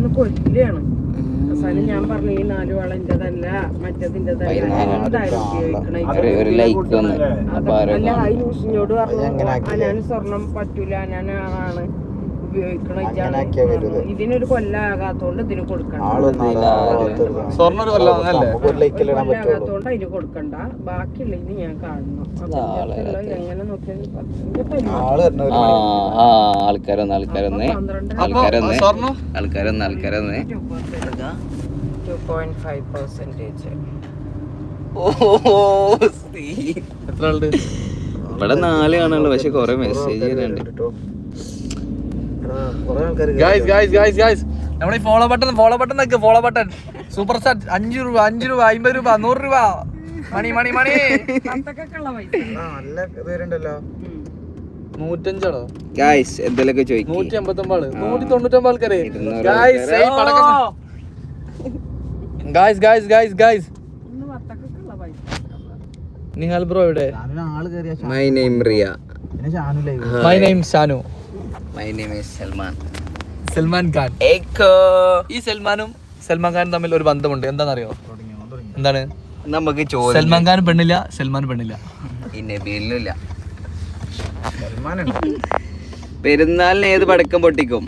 ഒന്ന് കൊല്ലാണ് അവസാനം ഞാൻ പറഞ്ഞു ഈ നാല് വള എന്റേതല്ല എന്തായാലും ഉപയോഗിക്കണേ അല്ല ഈ ന്യൂസിനോട് പറഞ്ഞു ഞാൻ സ്വർണം പറ്റൂല ഞാൻ ആണ് ഉപയോഗിക്കണ. ഇതിനൊരു കൊല്ലാകാത്തോണ്ട് ഇതിന് സ്വർണ ഒരു കൊല്ലാകാത്തോണ്ട് അതിന് കൊടുക്കണ്ട. ഞാൻ കാണണം. എങ്ങനെ ആൾക്കാരൊന്ന് ആൾക്കാരൊന്ന്. ആൾക്കാരൊന്ന്. ആൾക്കാരൊന്ന് ആൾക്കാരൊന്ന്. ടു പോയിന്റ് ഫൈവ് പെർസെന്റേജ് ഇവിടെ നാല് കാണുള്ളൂ പക്ഷെ കൊറേ മെസ്സേജ് വരുന്നുണ്ട് കേട്ടോ. ഗായ്സ് ഗായ്സ് ഗായ്സ് നമ്മൾ ഈ ഫോളോ ബട്ടൺ ഫോളോ ബട്ടൺ നിൽക്ക് ഫോളോ ബട്ടൺ സൂപ്പർ സ്റ്റാർ അഞ്ച് രൂപ അഞ്ച് രൂപ അമ്പത് രൂപ നൂറ് രൂപ. മണി മണി മണി. നൂറ്റഞ്ചാണോ? ഗായ്സ് എന്തെങ്കിലുമൊക്കെ ചോദിക്കും. നൂറ്റി അമ്പത്തൊമ്പത് നൂറ്റി തൊണ്ണൂറ്റൊമ്പത് ആൾക്കാരെ. Guys guys guys guys guys Nihal bro ഇവിടെ ഞാനൊരു my name Riya. My name Shanu. My name is Salman Salman Khan. ഈ സൽമാനും സൽമാൻ ഖാനും തമ്മിൽ ഒരു ബന്ധമുണ്ട്. എന്താണെന്നറിയോ? എന്താണ്? നമുക്ക് ചോദ്യം. സൽമാൻ ഖാൻ പെണ്ണില്ല സൽമാൻ പെണ്ണില്ല. ഈ നബീലിനില്ല പെരുന്നാളിന് ഏത് പടക്കം പൊട്ടിക്കും?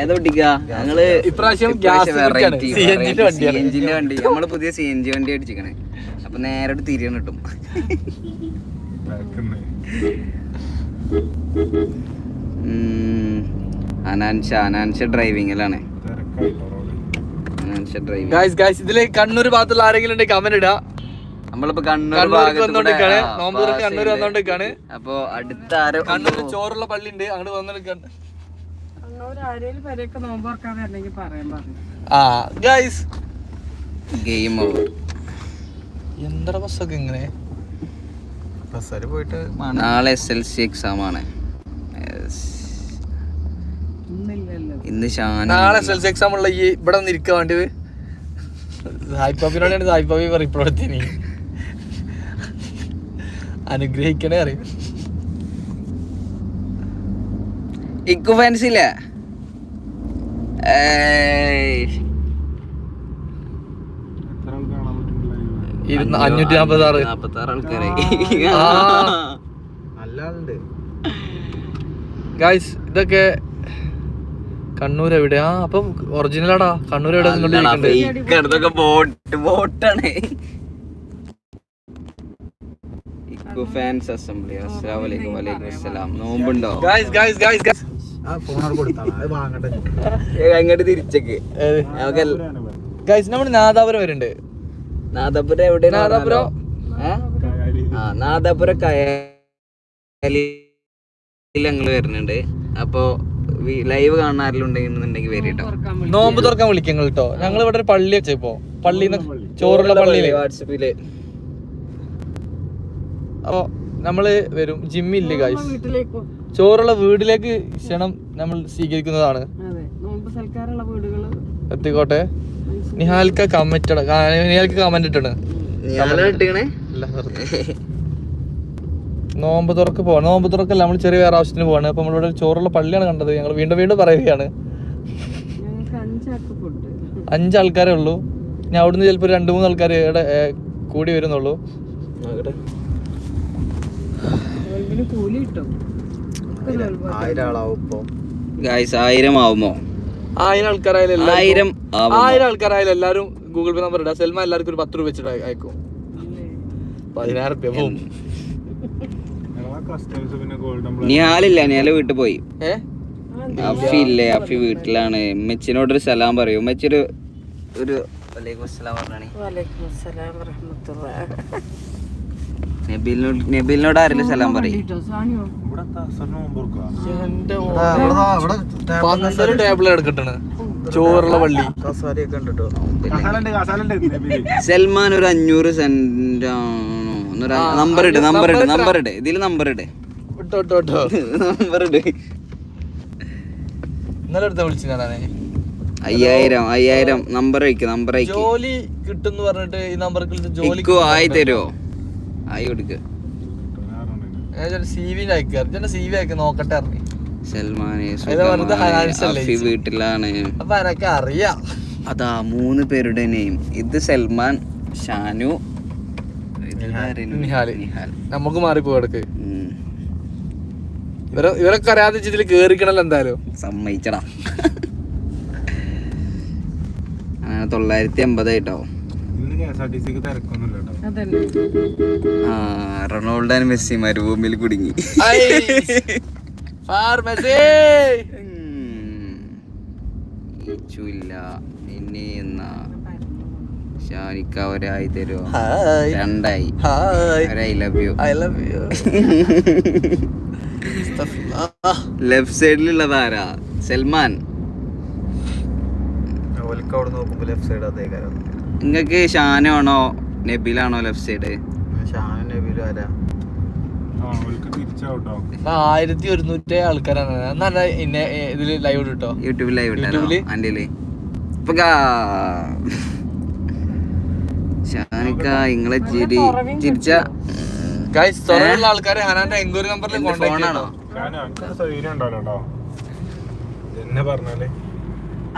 ഏത് പൊട്ടിക്ക? ഞങ്ങൾ ഇപ്രാവശ്യം. സിഎൻജിന്റെ വണ്ടി. നമ്മൾ പുതിയ സി എൻ ജി വണ്ടി അടിച്ചിക്കണേ അപ്പൊ നേരെ തിരിയണം കിട്ടും. അനാൻഷ അനാൻഷ ഡ്രൈവിംഗ് ഗായ്സ് ഗായ്സ് ഇതിൽ കണ്ണൂർ ഭാഗത്തുള്ള ആരെങ്കിലും ഉണ്ടെങ്കിൽ കമന്റ് ഇടാ. നമ്മളിപ്പോ കണ്ണൂർ വന്നോണ്ടിരിക്കാണ്. നോമ്പ് കണ്ണൂർ. വന്നോണ്ടിരിക്കാണ്. അപ്പൊ അടുത്ത ആരോ കണ്ണൂർ ചോറുള്ള പള്ളി ഉണ്ട് അങ്ങോട്ട് വന്നോണ്ടിരിക്കാണ് ആ ഗായ്സ് ഗെയിം ഓവർ എന്താ ബസ്സൊക്കെ ഇങ്ങനെ? ബസ്സാര് പോയിട്ട് നാളെ എസ് എൽ സി എക്സാം ആണ്. ഇന്ന് നാളെ എസ് എൽ സി എക്സാം ഉള്ള ഈ ഇവിടെ ഒന്ന് ഇരിക്കാൻ വേണ്ടിയത് സായിപ്പാപ്പിനോടാണ് സായിപ്പാപ്പി പറയപ്പെടുത്തിന് അനുഗ്രഹിക്കണേ അറിയും ഇക്കു ഫാൻസ് ഇല്ല? അഞ്ഞൂറ്റി നാപ്പത്തി ആറ് നാപ്പത്താറ് ആൾക്കാരെ. ആ. ഗായ്സ് ഇതൊക്കെ കണ്ണൂർ എവിടെയാ? അപ്പം ഒറിജിനലാടാ കണ്ണൂർ എവിടെ ആ ഗായ്സ് നമ്മൾ നാദാപുരം വരുന്നുണ്ട് നാദാപുരം എവിടെ നാദാപുരം? ആ നാദാപുരം കയലിൽ ഞങ്ങൾ വരുന്നുണ്ട്. അപ്പോ ലൈവ് കാണാറിലുണ്ടെന്നുണ്ടെങ്കിൽ വരിട്ടോ തുറക്കാൻ വിളി നോമ്പ് തുറക്കാൻ വിളിക്കാം. കേട്ടോ. ഞങ്ങൾ ഇവിടെ ഒരു പള്ളി വെച്ചപ്പോ പള്ളിന്ന് ചോറുള്ള പള്ളിയിൽ. വാട്സപ്പിൽ. അപ്പൊ നമ്മൾ വരും. ജിമ്മില്ല ഗായ്സ് വീട്ടിലേക്കോ ചോറുള്ള വീട്ടിലേക്ക് ക്ഷണം നമ്മൾ സ്വീകരിക്കുന്നതാണ്. അതെ. നോമ്പ് സൽക്കാരുള്ള വീടുകൾ. എത്തിക്കോട്ടെ. നിഹാൽക്ക കമന്റ് നിഹാൽക്ക് കമന്റ് ഇട്ടാണ്. ഇല്ല, വെറുതെ. നോമ്പ് തുറക്ക് പോവാണ് നോമ്പ് തുറക്കല്ല നമ്മൾ ചെറിയ വേറെ ആവശ്യത്തിന് പോവാണ്. അപ്പൊ നമ്മളിവിടെ ചോറുള്ള പള്ളിയാണ് കണ്ടത്. ഞങ്ങൾ വീണ്ടും വീണ്ടും പറയുകയാണ്. അഞ്ച് ആൾക്കാരേ ഉള്ളൂ. ഞാൻ അവിടുന്ന് ചിലപ്പോൾ രണ്ട് മൂന്ന് ആൾക്കാർ ഇവിടെ കൂടി വരുന്നുള്ളൂ. ആയിരം ആളാവും ഇപ്പൊ. ആയിരം ആവുമോ ആയിരം ആൾക്കാരായാലും ആയിരം ആയിരം ആൾക്കാരായാലും എല്ലാവരും ഗൂഗിൾ പേ നമ്പർ ഇടാം. സെൽമ എല്ലാവർക്കും ഒരു പത്ത് രൂപ വെച്ചിട്ട് അയക്കും. പതിനായിരം രൂപ പോവും നിഹാലില്ല നിഹാൽ വീട്ടിൽ പോയി? അഫി ഇല്ലേ അഫി വീട്ടിലാണ്. ഉമ്മച്ചിനോടൊരു സലാം പറയൂ. ഉമ്മച്ചി ഒരു ഒരു നബീലിനോട് ആരെങ്കിലും സലാം പറയും. ടേബിൾ എടുക്കട്ടാണ് ചോറുള്ള പള്ളി. കസാരയൊക്കെ ഉണ്ട് കേട്ടോ സൽമാൻ ഒരു അഞ്ഞൂറ് സെന്റ് ഒന്നൊരു നമ്പർ ഇട് നമ്പർ ഇട് നമ്പർ ഇട്. നമ്പർ ഇട്. നമ്പർ ഇട്. ഇന്നലെ അടുത്ത അയ്യായിരം അയ്യായിരം. നമ്പർ അയക്ക് നമ്പർ അയക്ക്. ജോലി കിട്ടും പറഞ്ഞിട്ട് ഈ നമ്പർക്ക് ജോലി ആയി തരുമോ ആയി കൊടുക്ക്. സി വി അയക്കുക സി വി അയക്കുക നോക്കട്ടെ അറിഞ്ഞു സൽമാന്? വീട്ടിലാണ്. അപ്പൊ എനക്ക് അറിയാം. അതാ മൂന്ന് പേരുടെ നെയിം ഇത് സൽമാൻ ഷാനു? നിഹാൽ. നമുക്ക് മാറിപ്പോ ഇടയ്ക്ക്. ഇവരെ ഇവരൊക്കെ അറിയാതെ ഇതിൽ കേറിക്കണല്ലോ എന്തായാലും. സമ്മതിച്ചടാ. അങ്ങനെ തൊള്ളായിരത്തി എൺപത് കേട്ടോ അതന്നെ. ആ റൊണാൾഡോ മെസ്സി മരുഭൂമിയിൽ കുടുങ്ങി. ഇല്ല ഇനി എന്നാ? ഷാനിക്ക ഒരായി തരുമോ രണ്ടായി. Hi. I love you. I love you. Left സൈഡിലുള്ളതാരാ? Salman. നിങ്ങക്ക് ഷാനാണോ നബിലാണോ ലെഫ്റ്റ് സൈഡ്? ഷാനും നബീലും ആരാ? ആയിരത്തി ഒരുന്നൂറ്റി ആൾക്കാരാണ്. നല്ല ഇന്നെ ഇതിൽ ലൈവ് ഇട്ടോ യൂട്യൂബിൽ ലൈവ് ഇട്ടോ യൂട്യൂബിൽ? ഇപ്പൊ ഷാനിക്ക ഇങ്ങളെ ചിരി ചിരിച്ച ആൾക്കാരെ ഫോണാണോ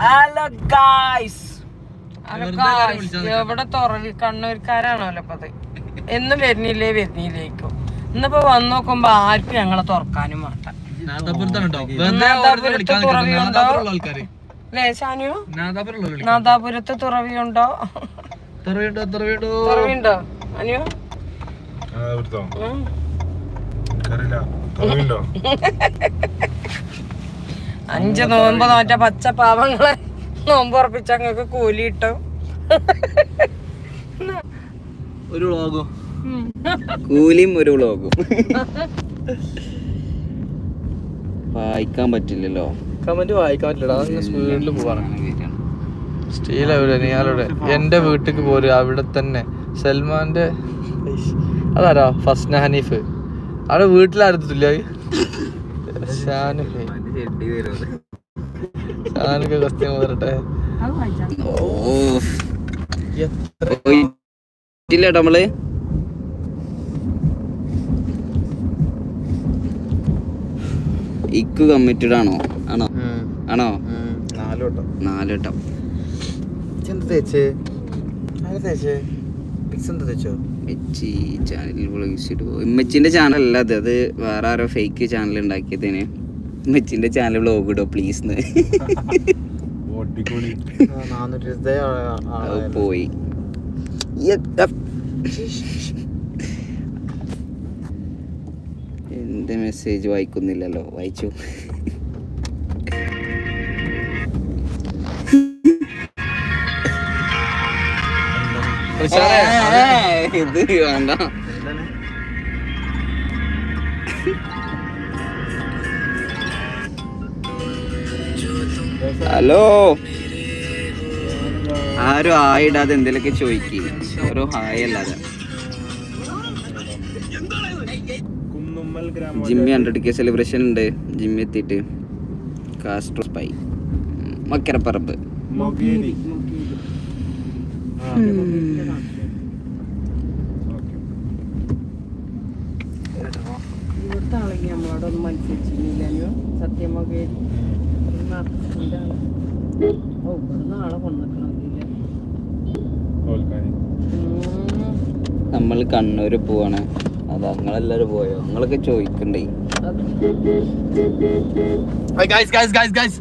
ഹലോ ഗായ്സ് എവിടെ തുറവി കണ്ണൂർക്കാരാണല്ലോ ഇപ്പൊ അത് എന്നും വരുന്നില്ലേ വരുന്നില്ലേക്കും. ഇന്നിപ്പോ വന്ന് നോക്കുമ്പോ ആർക്കും ഞങ്ങളെ തുറക്കാനും കേട്ടോ നാദാപുരത്ത് തുറവിയുണ്ടോ? ആൾക്കാര് അല്ലേ ഷാനു നാദാപുരമുള്ള നാദാപുരത്ത് തുറവിയുണ്ടോ തുറവിട്ടോ തുറവിട്ടോ തുറവിയുണ്ടോ അനു ഉം. അഞ്ച് നോമ്പ് നോറ്റ പച്ച പാവങ്ങളെ നോമ്പ് ഉറപ്പിച്ച അങ്ങക്ക് കൂലി കിട്ടും. ഒരു വ്ളോഗോ. കൂലിയും ഒരു വ്ളോഗും. വായിക്കാൻ പറ്റില്ലല്ലോ. കമന്റ് വായിക്കാൻ പറ്റില്ല സ്പീഡിൽ പോവാണ്. സ്റ്റീൽ എവിടെ നീയാളുടെ എന്റെ വീട്ടിൽ പോരും അവിടെ തന്നെ. സൽമാന്റെ ഐഷ്. അതാരാ? ഫസ്ന ഹനീഫ്. അവിടെ വീട്ടിലായിരുന്നില്ല ഷാനുഹെ ഷാനുക്കെ. കസ്റ്റമർ വരട്ടെ. പോയിട്ടില്ല നമ്മൾ? ഇക്ക് കമ്മിറ്റഡ് ആണോ? ആണോ? ആണോ? നാല് വട്ടം. നാല് വട്ടം. എന്താ തേച്ച് ആരാ തേച്ച് പിക്സ് എന്താ തേച്ചോ ചാനലിൽ വ്ളോഗ്സ് ചാനൽ അല്ല അത്. അത് വേറെ ആരോ ഫേക്ക് ചാനൽ ഉണ്ടാക്കിയതിന്. ഇമ്മച്ചിന്റെ ചാനൽ വ്ളോഗ് ഇടോ പ്ലീസ് പോയി. എന്റെ മെസ്സേജ് വായിക്കുന്നില്ലല്ലോ. വായിച്ചു. ഇത് വേണ്ട. ഹലോ? ആരും ആയിടാതെ എന്തെങ്കിലുമൊക്കെ ചോദിക്കുക ഓരോ ഹായ് അല്ലാതെ. Kunnummal Jimmy hundred K celebration ഉണ്ട്. ജിമ്മി എത്തിയിട്ട്. Castro spy Makkaraparamba. മൊഗേരി ഇവിടുത്തെ ആളെങ്കിൽ നമ്മളോട് ഒന്ന് മത്സരിച്ചിരുന്നില്ലല്ലോ സത്യമൊകേരി ഓ ഇവിടുന്ന് ആളെ കൊണ്ടിട്ടില്ല നമ്മൾ കണ്ണൂര് പോവാണ്. അത് നിങ്ങളെല്ലാരും പോയോ? നിങ്ങളൊക്കെ ചോദിക്കണ്ടേ? Guys guys guys guys,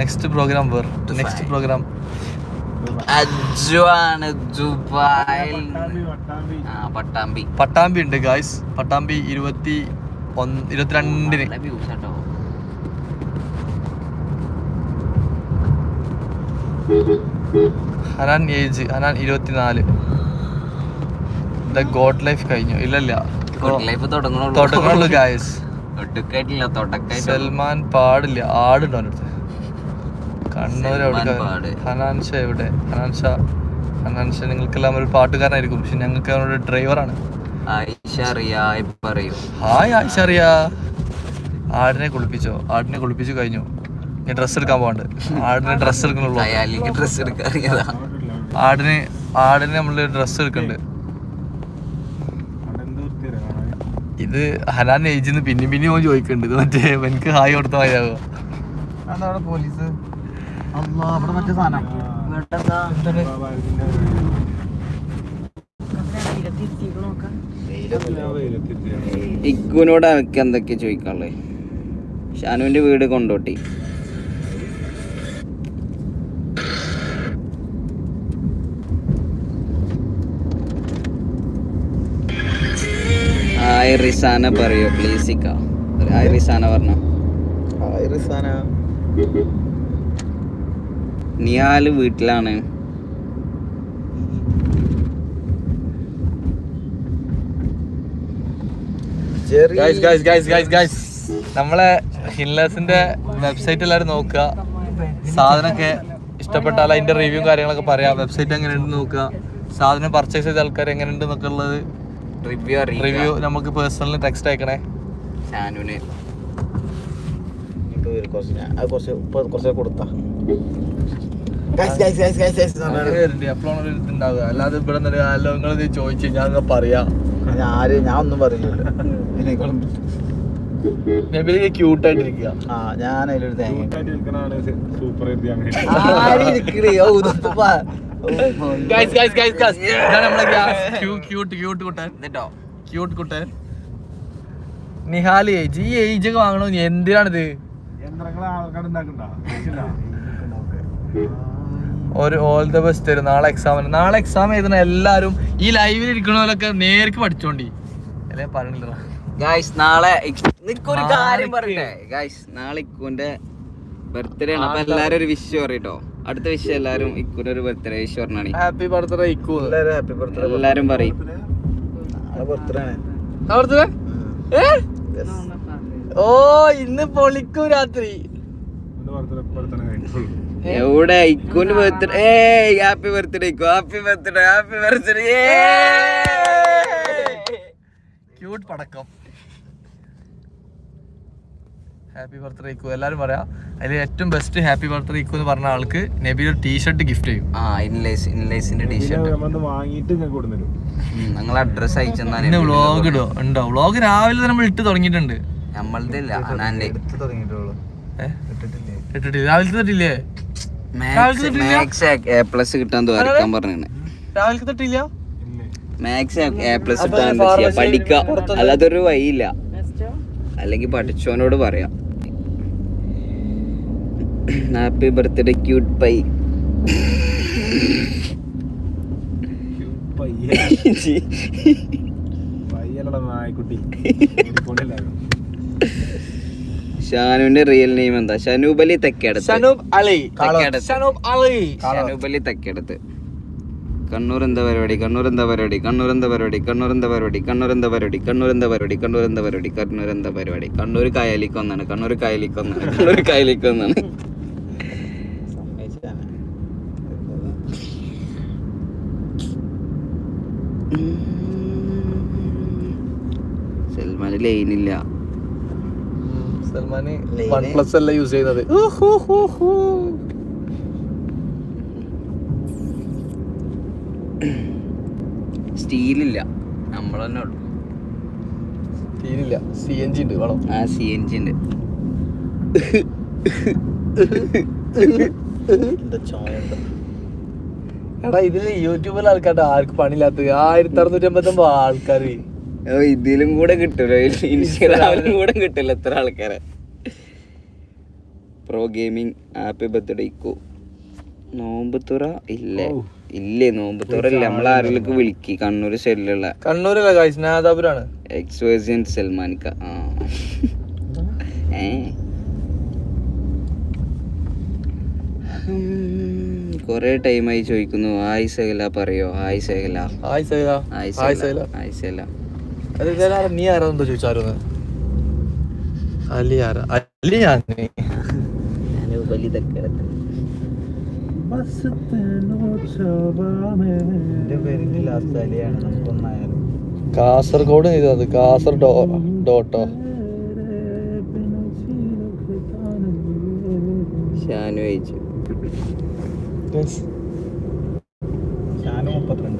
next programme where next programme അജുവാണ് ദുബായിൽ പട്ടാമ്പി പട്ടാമ്പി ഉണ്ട് ഗായ്സ് പട്ടാമ്പി ഇരുപത്തി ഒന്ന് ഇരുപത്തിരണ്ടിന്. ഹനാൻ ഏജ് ഹനാൻ ഇരുപത്തിനാല്. ദ ഗോഡ് ലൈഫ് കഴിഞ്ഞു. ഇല്ലല്ല. തുടങ്ങണുള്ളൂ. ഗായ്സ് സൽമാൻ പാടില്ല. ആടുണ്ടോ അവന്റെ അടുത്ത്. കണ്ണൂർ എവിടെ? പാട്. എവിടെ? ഹനാൻ ഷാ ഹനാൻ നിങ്ങൾക്കെല്ലാം ഒരു പാട്ടുകാരനായിരിക്കും. പക്ഷെ ഞങ്ങൾക്ക് അവരുടെ ഡ്രൈവറാണ്. ആയിഷ റിയായ് പറയൂ. ഹായ് ആയിഷ അറിയാ ആടിനെ കുളിപ്പിച്ചോ? ആടിനെ കുളിപ്പിച്ചു കഴിഞ്ഞു. ഞാൻ ഡ്രസ്സ് എടുക്കാൻ പോകണ്ട് ആടിന് ഡ്രസ്സ് എടുക്കണുള്ളൂ. അയാൾക്ക് ഡ്രസ് എടുക്കാൻ ആടിന് ആടിന് നമ്മൾ ഡ്രസ്സ് എടുക്കണ്ട്. ഇത് ഹനാൻ ഏജിന്ന് പിന്നെ പിന്നെ ഓൻ ചോദിക്കുന്നുണ്ട് ഇത് മറ്റേ എനിക്ക് ഹായ് കൊടുത്ത മതിയാവോ അതാണ് പോലീസ്? അമ്മ അവിടെ മറ്റേ സാധനം. ഇക്കുവിനോട് എനിക്ക് എന്തൊക്കെ ചോദിക്കാനുള്ളത് ഷാനുവിന്റെ വീട് കൊണ്ടോട്ടി. ഹായ് റിസാന പറയോ പ്ലീസ് ഇക്ക. ഹായ് റിസാന പറഞ്ഞ. റിസാന നിയാൽ വീട്ടിലാണ്. നമ്മളെ ഹിൻലേഴ്സിന്റെ വെബ്സൈറ്റ് എല്ലാവരും നോക്കുക. സാധനമൊക്കെ ഇഷ്ടപ്പെട്ടാൽ അതിന്റെ റിവ്യൂ കാര്യങ്ങളൊക്കെ പറയാം. വെബ്സൈറ്റ് എങ്ങനെയുണ്ട് നോക്കുക. സാധനം പർച്ചേസ് ചെയ്ത ആൾക്കാർ എങ്ങനെയുണ്ട് എന്നൊക്കെ ഉള്ളത്. റിവ്യൂ റിവ്യൂ നമുക്ക് പേഴ്സണലി ടെക്സ്റ്റ് അയക്കണേ. കുറച്ച് കുറച്ച് കൊടുത്താ. ഇതുണ്ടാവുക. അല്ലാതെ ഇവിടെ നിന്ന് അല്ലോ നിങ്ങൾ ചോദിച്ചു ഞാൻ പറയാ. ഞാൻ ആര് ഞാൻ ഒന്നും പറയുന്നില്ല ഇതിനേക്കാളും ക്യൂട്ട് ആയിട്ടിരിക്കുക ആ ഞാൻ അതിലൊരു തേങ്ങ super guys guys guys guys ഇതാണ് നമ്മളെ ക്യൂട്ട് ക്യൂട്ട് കുട്ടൻ. ക്യൂട്ട് കുട്ടൻ. നിഹാലി ഏജ്. ഈ ഏജ് ഒക്കെ വാങ്ങണോ നീ? എന്തിനാണിത്? യന്ത്രങ്ങൾ ആൾക്കാർ ഉണ്ടാക്കണ്ട ഒരു ഓൾ ദ ബെസ്റ്റ് തരും. നാളെ എക്സാമിന് നാളെ എക്സാം എഴുതുന്ന എല്ലാവരും ഈ ലൈവിൽ ഇരിക്കണവരൊക്കെ നേർക്ക് പഠിച്ചോണ്ടി. അല്ലേ? പറഞ്ഞില്ല ഗായ്സ് നാളെ നിനക്കൊരു കാര്യം പറയട്ടെ. ഗായ്സ് നാളെ ഇക്കുവിന്റെ ബർത്ത്ഡേ ആണ്. അപ്പൊ എല്ലാരും ഒരു വിഷ് പറയട്ടോ. അടുത്ത വിഷ് എല്ലാരും ഇക്കുന്റെ ഒരു ബർത്ത്ഡേ വിഷ് പറഞ്ഞാണ്. Happy birthday Ikku. എല്ലാവരും ഹാപ്പി ബർത്ത്ഡേ എല്ലാവരും എല്ലാരും പറയും. നാളെ birthday ആണ്. ബർത്ത്ഡേ. ഓ ഇന്ന് പൊളിക്കൂ രാത്രി. എവിടെ? ഇക്കുന്റെ ബർത്ത്ഡേ ഏ happy birthday Ikku. Happy birthday happy birthday cute പടക്കം. Happy birthday Ikku. എല്ലാവരും പറയാം അതിൽ ഏറ്റവും ബെസ്റ്റ് ഹാപ്പി ബർത്ത്ഡേ ഇക്കു എന്ന് പറഞ്ഞ ആൾക്ക് നബി ഒരു ടീഷർട്ട് ഗിഫ്റ്റ് ചെയ്യും. ആ ഇൻലേസ് ഇൻലേസിന്റെ ടീഷർട്ട് വാങ്ങിയിട്ട് ഇങ്ങനെ കൊടുന്നിരും നിങ്ങൾ അഡ്രസ് അയച്ചെന്നാ ഇന്ന് വ്ളോഗ് ഇടോ ഉണ്ടോ? വ്ളോഗ് രാവിലെ തന്നെ നമ്മൾ ഇട്ട് തുടങ്ങിയിട്ടുണ്ട്. നമ്മളതില്ല അനാന്റെ ഇട്ട് തുടങ്ങിയിട്ടുള്ളൂ. ഏ? ഇട്ടിട്ടില്ലേ? ഇട്ടിട്ടില്ല. രാവിലത്തെ തൊട്ടില്ലേ രാവിലത്തെ തൊട്ടില്ല? മാക്സ് എ പ്ലസ് കിട്ടാൻ രാവിലത്തെ തൊട്ടില്ല എ പ്ലസ് അപ്പൊ കിട്ടാൻ എന്താ ചെയ്യാ pharmacy പഠിക്കാം. അല്ലാതെ ഒരു വഴിയില്ല. അല്ലെങ്കിൽ പഠിച്ചോനോട് പറയാം. ഹാപ്പി ബർത്ത്ഡേ ക്യൂട്ട് പൈ പയ്യ പയ്യല്ലടാ നായ്ക്കുട്ടി. ഓടിക്കൊണ്ടില്ലായിരുന്നു. ഷാനുവിന്റെ റിയൽ നെയിം എന്താ? ഷനൂബലി തെക്കേടത്ത്. സനൂപ് അലി. തെക്കേടത്ത്. അലി. ഷനൂബലി തെക്കേടത്ത്. കണ്ണൂർ എന്താ പരിപാടി? കണ്ണൂർ എന്താ പരിപാടി? കണ്ണൂർ എന്താ പരിപാടി? കണ്ണൂർ എന്താ പരിപാടി? കണ്ണൂർ എന്താ പരിപാടി? കണ്ണൂർ എന്താ പരിപാടി? കണ്ണൂർ എന്താ പരിപാടി? കണ്ണൂർ എന്താ പരിപാടി? കണ്ണൂർ കായലിക്കൊന്നാണ് കണ്ണൂർ കായലിക്കൊന്നാണ് കണ്ണൂർ കായലിക്കൊന്നാണ്. സൽമാന് ലൈനില്ല സൽമാന് വൺ പ്ലസ് അല്ല യൂസ് ചെയ്യുന്നത്. സ്റ്റീലില്ല. നമ്മൾ തന്നെ ഉള്ളു. സ്റ്റീലില്ല. സി എൻ ജി ഉണ്ട് വേണം. ആ സി എൻ ജി ഉണ്ട്? എടാ ഇതിൽ യൂട്യൂബിൽ ആൾക്കാരുടെ ആർക്ക് പണിയില്ലാത്ത ആയിരത്തി അറുന്നൂറ്റി അമ്പത്തൊമ്പത് ആൾക്കാര്. ഓ, ഇതിലും കൂടെ കിട്ടില്ല ഇൻസ്റ്റാഗ്രാമിലും കൂടെ കിട്ടില്ല എത്ര ആൾക്കാരെ. Pro gaming happy birthday Ikku നോമ്പ് തുറ ഇല്ലേ? ഇല്ലേ നോമ്പ് തുറ ഇല്ല നമ്മളാരെങ്കിലും വിളിക്കി. കണ്ണൂർ സെല്ലുള്ള. കണ്ണൂരല്ല കാഴ്ച നാദാപുരാണ്. എക്സ് വേഴ്സിയൻ സൽമാനിക്ക. ആ. ഏ? കൊറേ ടൈമായി ചോദിക്കുന്നു. ഹായ് സഹല പറയോ? Hi Sahala hi Sahala hi Sahala ആയി സഹല നീ ആരാന്നോ? ചോദിച്ചായിരുന്നു അലി ആരാ? അലി ഞാൻ കാസർഗോഡ് ചെയ്തത്. കാസർ ഡോട്ടോ. ഷാനു അയച്ചു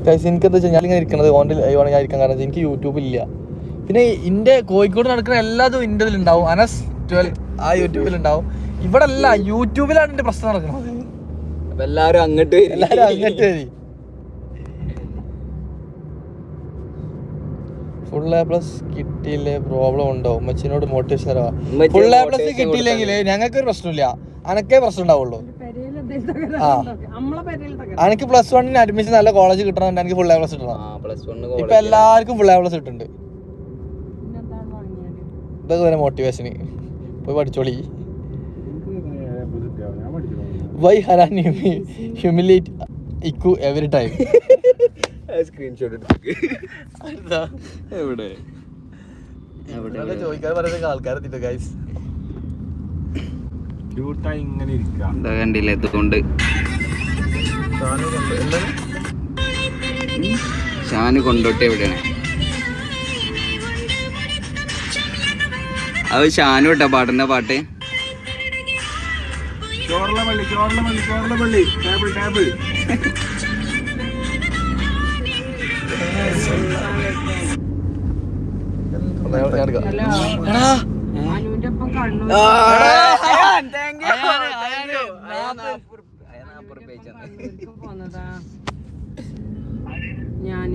ഗൈസ് എനിക്ക് എന്താ വെച്ചാൽ ഞാനിങ്ങനെ ഇരിക്കണത് ഓന്റെ ലൈവാണ് ഞാൻ ഇരിക്കാൻ കാരണം എനിക്ക് യൂട്യൂബ് ഇല്ല. പിന്നെ ഇന്റെ കോഴിക്കോട് നടക്കുന്ന എല്ലാതും ഇന്റെ ഇതിലുണ്ടാവും അനസ് ട്വൽവ് ആ യൂട്യൂബിൽ ഉണ്ടാവും. ഇവിടെ അല്ല യൂട്യൂബിലാണ് എന്റെ പ്രശ്നം നടക്കുന്നത് എല്ലാവരും എല്ലാരും അങ്ങോട്ട് എല്ലാവരും അങ്ങോട്ട് വരി. ഫുൾ എ പ്ലസ് കിട്ടിയില്ലേ? പ്രോബ്ലം ഉണ്ടോ? ഉമ്മച്ചിനോട് മോട്ടിവേഷൻ ഫുൾ എ പ്ലസ് കിട്ടിയില്ലെങ്കിൽ ഞങ്ങൾക്ക് ഒരു പ്രശ്നമില്ല. അനക്കേ പ്രശ്നം ഉണ്ടാവുള്ളൂ. ആ. അനക്ക് പ്ലസ് വണ്ണിന് അഡ്മിഷൻ നല്ല കോളേജ് കിട്ടണം എനിക്ക് ഫുൾ എ പ്ലസ് കിട്ടണം. ആ പ്ലസ് വൺ ഇപ്പൊ എല്ലാവർക്കും ഫുൾ എ പ്ലസ് കിട്ടുന്നുണ്ട് ഇതൊക്കെ വരെ മോട്ടിവേഷന് പോയി പഠിച്ചോളി. Why Haran humiliate Ikku every time screenshot എടുത്തു എവിടെ? എവിടെ? ചോദിക്കാൻ പറയുന്ന ആൾക്കാരെ ഗൈസ് ക്യൂട്ടായി ഇങ്ങനെ ഇരിക്കാം. എന്താ കണ്ടില്ല ഇതുകൊണ്ട്? ഷാന് കൊണ്ടോട്ടെ എവിടെയാണ് അത് ഷാനു കേട്ടോ പാട്ടിന്റെ പാട്ട്. ചോറിലെ പള്ളി ചോറിലെ പള്ളി ചോറിലെ പള്ളി ടേബിൾ ടേബിൾ അനുവിന്റെ ഞാൻ.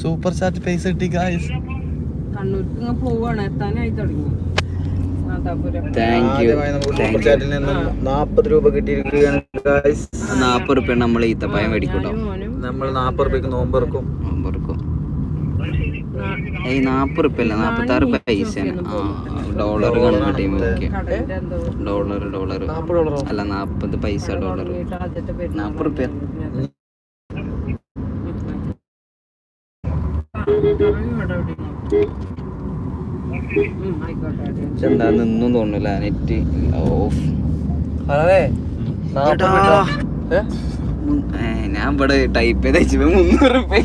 സൂപ്പർ ചാറ്റ് പൈസ കിട്ടി ഗായ്സ് കണ്ണൂർക്ക് ഇങ്ങ് പോവാണ് എത്താനായി തുടങ്ങി. നാപ്പത് രൂപ കിട്ടിയിരിക്കുകയാണ്. നാപ്പത് രൂപ നമ്മൾ ഈത്തപ്പായം മേടിക്കൂട്ടോ. നമ്മൾ നാപ്പത് രൂപയ്ക്ക് നോമ്പർക്കും നമ്പർക്കും ഏയ് നാപ്പത് റുപ്യ അല്ല നാപ്പത്തി ആറ് പൈസ ഡോളർ ചെയ്യുമ്പോൾ ഓക്കെ ഡോളർ ഡോളർ അല്ല നാപ്പത് പൈസ ഡോളർ നാപ്പത് റുപ്യ. എന്താ നിന്നും തോന്നില്ല നെറ്റ് ഓഫ്. അതെ. ഞാൻ ഇവിടെ ടൈപ്പ് ചെയ്ത് മുന്നൂറ് റുപ്യ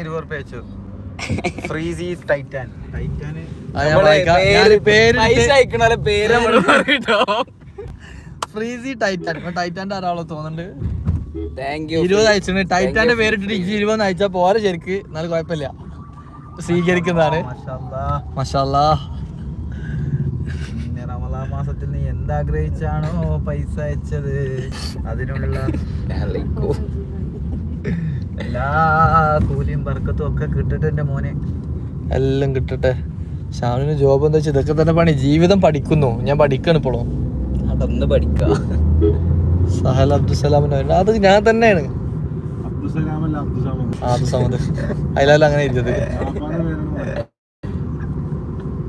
ഇരുപത് റുപ്യ അയച്ചു ഫ്രീസി ടൈറ്റാൻ. Freezy Titan. ഇപ്പൊ ടൈറ്റാന്റെ ആരാളോ തോന്നുന്നുണ്ട്? താങ്ക് യു ഇരുപത് അയച്ചിട്ടുണ്ട്. ടൈറ്റാന്റെ പേരിട്ടിട്ട് ഇജ്ജ് ഇരുപത് അയച്ചാ പോരെ ശരിക്ക്. എന്നാലും കുഴപ്പമില്ല. സ്വീകരിക്കുന്നതാണ്. മാഷാല്ലാ. മാസത്തിൽ നീ എന്താഗ്രഹിച്ചാണോ പൈസ അയച്ചത്? അതിനുള്ള എല്ലാ കൂലിയും ബർക്കത്തും ഒക്കെ കിട്ടട്ടെ എന്റെ മോനെ. എല്ലാം കിട്ടട്ടെ. ഷാമിന് ജോബ് എന്താ വെച്ചാൽ ഇതൊക്കെ തന്നെ പണി. ജീവിതം പഠിക്കുന്നു. ഞാൻ പഠിക്കാണ് ഇപ്പോളോ? അതൊന്ന് പഠിക്കാം. സഹൽ അബ്ദുസലാമിന്റെ. അത് ഞാൻ തന്നെയാണ്. അബ്ദുസലാമല്ല അബ്ദുസലാം അതിലല്ല അങ്ങനെ ഇരുന്നത് പാപ്പാന്റെ പേരാണ് പറഞ്ഞത്.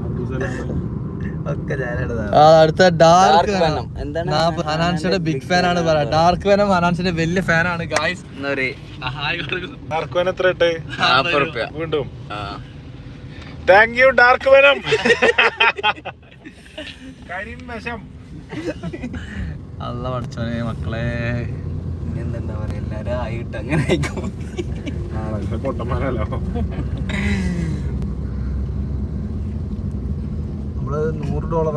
അബ്ദുസലാം ഒക്കെ ഞാനെടുതാ ആ, അടുത്ത ഡാർക്ക് Venom. എന്താണ്? ഹനാൻസിന്റെ ബിഗ് ഫാൻ ആണ് പറയാ. ഡാർക്ക് വെനം ഹനാൻസിന്റെ വലിയ ഫാൻ ആണ് ഗായ്സ് ഡാർക്ക് വൻ എത്ര വീണ്ടും. ആ. താങ്ക് യു ഡാർക്ക് വനം കരിം വശം അല്ല പഠിച്ചോനെ മക്കളെ. എന്താ പറയാ? എല്ലാരും ആയിട്ട് അങ്ങനെ ആയിക്കോ. പൊട്ടന്മാരല്ലോ. നമ്മൾ നൂറ് ഡോളർ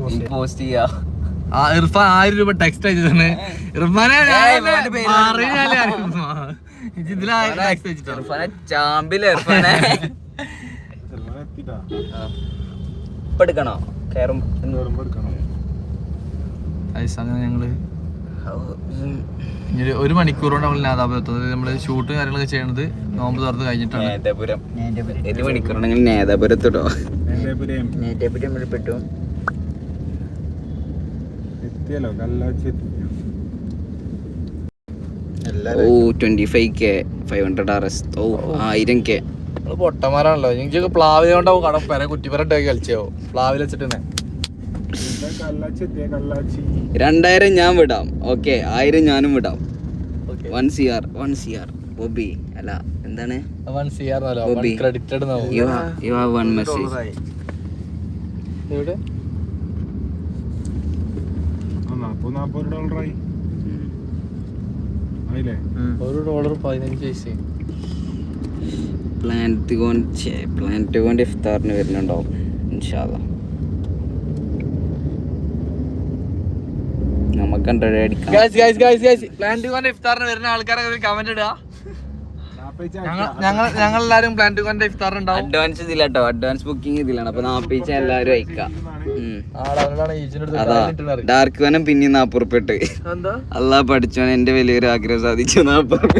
പോസ്റ്റ് പോസ്റ്റ് ചെയ്യാ. ഇർഫാൻ ആയിരം രൂപ ടെക്സ്റ്റ് അയച്ചിട്ടുണ്ട്. ഇർഫാനെ കയറും അങ്ങനെ ഞങ്ങൾ. ഇനി ഒരു- ഒരു മണിക്കൂർ കൊണ്ട് നമ്മൾ നേതാപുരത്തത് നമ്മൾ ഷൂട്ട് കാര്യങ്ങളൊക്കെ ചെയ്യണത് നോമ്പ് തുറന്ന് കഴിഞ്ഞിട്ടാണ്. നേതാപുരം. ഒരു മണിക്കൂറുണ്ടെങ്കിൽ നേതാപുരത്തിടോ എന്റെ പുരയും പെട്ടു. എത്തിയല്ലോ കല്ലാച്ചി എത്തി. ഓ twenty five K five hundred R S oh ആയിരം കെ നമ്മൾ പൊട്ടന്മാരാണല്ലോ. എനിക്ക് പ്ലാവില കൊണ്ടാവും കട പെര കുറ്റിപ്പര ഇട്ടേക്ക് കളിച്ചോ. പ്ലാവിൽ വെച്ചിട്ട് തന്നെ ഇവിടെ കല്ലാച്ചി എത്തിയ കല്ലാച്ചി രണ്ടായിരം ഞാൻ വിടാം. ഓക്കെ ആയിരം ഞാനും വിടാം. One C R one C R Bobby അല്ല എന്താണ്? One C R Bobby. Credited you have one message ഒരു ഡോളർ പതിനഞ്ച് പൈസ. പ്ലാനറ്റ് കോൺ പ്ലാനറ്റ് കോന്റെ ഇഫ്താറിന് വരുന്നുണ്ടാവും ഇൻഷാല്ല നമുക്ക് അടിക്കാം ഇഫ്താറിന് വരുന്ന ആൾക്കാരൊക്കെ കമന്റ് ഇടുക. ഞങ്ങൾ എല്ലാരും ഇഫ്താർ ഉണ്ടാവും. അഡ്വാൻസ് അഡ്വാൻസ് ബുക്കിംഗ് ഇതിലാണ്. അപ്പൊ നാപ്പിച്ച എല്ലാരും അയക്കാം. ഡാർക്ക് വനം പിന്നെ നാപ്പുറപ്പെട്ട് എന്താ? അല്ലാ പഠിച്ചോൻ എന്റെ വലിയൊരു ആഗ്രഹം സാധിച്ചു നാപ്പുറപ്പ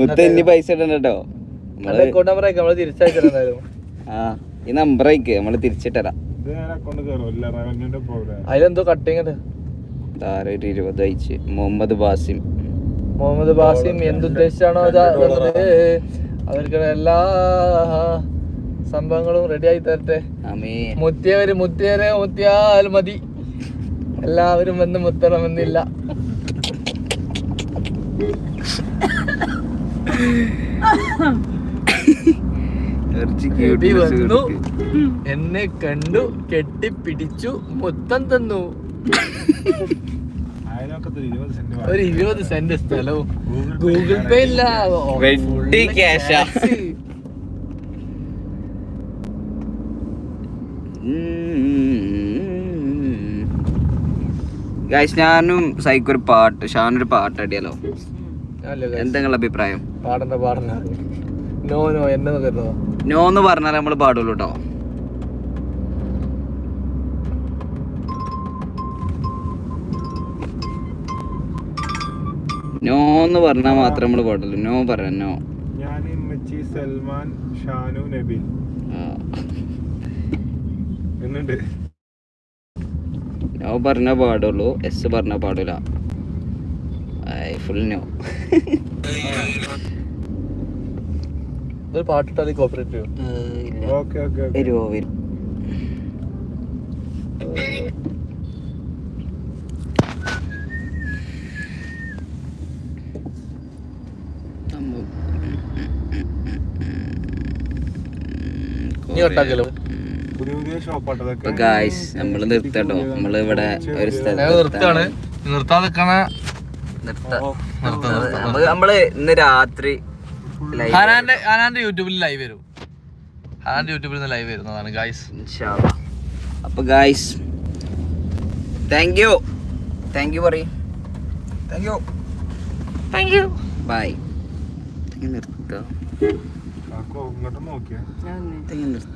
മുത്ത ഇനി പൈസ ഇടണ്ടോ നമ്മൾ ആ ഈ നമ്പർ അയക്ക് നമ്മൾ തിരിച്ചിട്ടരാം അതിലെന്തോ കട്ടിങ് ഇരുപത് അയച്ച്. മുഹമ്മദ് ബാസിം. മുഹമ്മദ് ബാസിം എന്തുദ്ദേശിച്ചാണോ അവർക്ക് എല്ലാ സംഭവങ്ങളും റെഡി ആയി തരട്ടെ. മുത്തിയവര് മുത്തിയവരെ മുത്തിയാൽ മതി. എല്ലാവരും വന്ന് മുത്തണമെന്നില്ല. ഇറച്ചി വന്നു. എന്നെ കണ്ടു കെട്ടിപ്പിടിച്ചു മൊത്തം തന്നു. അയലൊക്കത്തിൽ ഇരുപത് സെന്റ് ഒരു ഇരുപത് സെന്റ് സ്ഥലവും. ഗൂഗിൾ പേ ഇല്ല വെട്ടി ഞാനും സൈക്ക് ഒരു പാട്ട് ഷാനൊരു പാട്ട് അടിയാലോ? എന്തെങ്കിലും നിങ്ങളുടെ അഭിപ്രായം? പാടണ്ട പാടണ്ട. നോ നോ എന്നെ നോ എന്ന് പറഞ്ഞാൽ നമ്മൾ പാടുള്ളൂ കേട്ടോ നോ എന്ന് പറഞ്ഞാൽ മാത്രം നമ്മൾ പാടുള്ളൂ. നോ പറയാം നോ. ഞാൻ ഇമ്മച്ചി സൽമാൻ ഷാനു എന്നുണ്ട് നോ പറഞ്ഞ പാടുള്ളൂ എസ് പറഞ്ഞ പാടില്ല. Full no. ഒരു പാട്ടിട്ടാൽ കോപ്പറേറ്റീവ് ഓക്കെ ഓക്കെ ഓക്കെ. വരുമോ വരും നീ ഒട്ടാക്കല്ലോ പുതിയ പുതിയ ഷോപ്പാട്ടതൊക്കെ. അപ്പൊ ഗായ്സ് നമ്മൾ നിർത്തട്ടോ. നമ്മൾ ഇവിടെ ഒരു സ്ഥലത്ത് നിർത്താണ് നമ്മൾ ഇന്ന് രാത്രി live ഹനാന്റെ ഹനാന്റെ യൂട്യൂബിൽ ലൈവ് വരും. ഹനാന്റെ യൂട്യൂബിൽ നിന്ന് ലൈവ് വരുന്നതാണ് ഗായ്സ്. അപ്പൊ guys thank you thank you പറയും. Thank you thank you bye നിർത്താം. ഇങ്ങോട്ട് നോക്കിയാ. നിർത്താം.